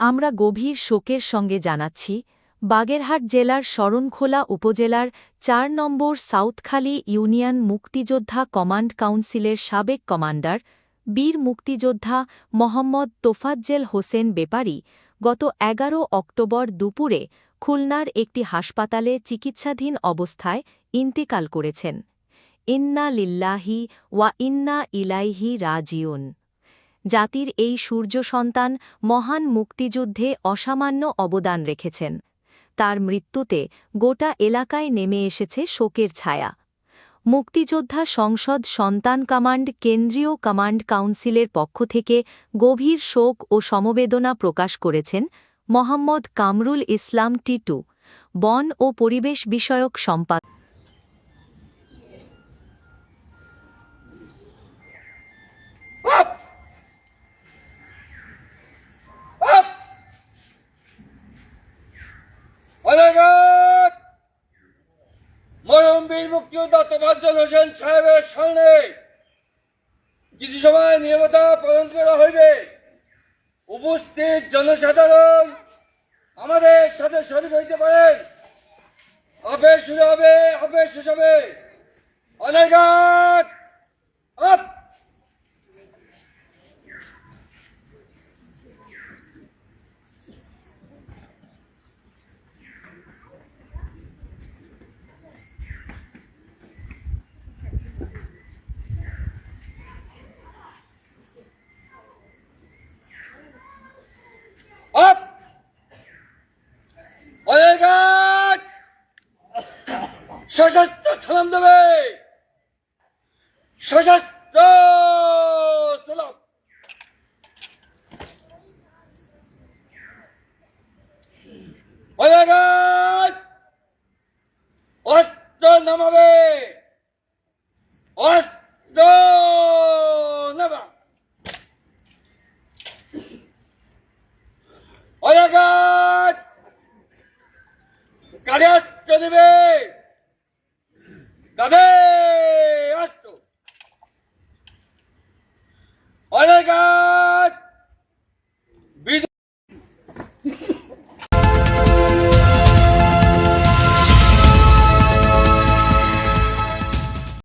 আমরা গভীর শোকের সঙ্গে জানাচ্ছি, বাগেরহাট জেলার শরণখোলা উপজেলার চার নম্বর সাউথখালী ইউনিয়ন মুক্তিযোদ্ধা কমান্ড কাউন্সিলের সাবেক কমান্ডার, বীর মুক্তিযোদ্ধা মোহাম্মদ তোফাজ্জেল হোসেন বেপারি, গত এগারো অক্টোবর দুপুরে খুলনার একটি হাসপাতালে চিকিৎসাধীন অবস্থায় ইন্তেকাল করেছেন। ইন্না লিল্লাহি ওয়া ইন্না ইলাইহি রাজিউন। জাতির এই সূর্য সন্তান মহান মুক্তিযুদ্ধে অসামান্য অবদান রেখেছেন। তার মৃত্যুতে গোটা এলাকায় নেমে এসেছে শোকের ছায়া। মুক্তিযোদ্ধা সংসদ সন্তান কমান্ড কেন্দ্রীয় কমান্ড কাউন্সিলের পক্ষ থেকে গভীর শোক ও সমবেদনা প্রকাশ করেছেন মোহাম্মদ কামরুল ইসলাম টিটু, বন ও পরিবেশ বিষয়ক সম্পাদক অনেক মরম বীর মুক্তিযোদ্ধা তোফাজ্জল হোসেন সাহেবের সামনে কিছু সময় নিয়মতা পালন করা হইবে। উপস্থিত জনসাধারণ আমাদের সাথে শরীর হইতে পারেন। আপে শুরু হবে, আপে শেষ হবে। অনেক সশস্ত্র সালাম দেবে। সশস্ত্র সালাম। অস্ত্র নামাবে। অস্ত্র নামা। অজাগাত কারে অস্ত্র দেবে কাঁধে অস্ত্র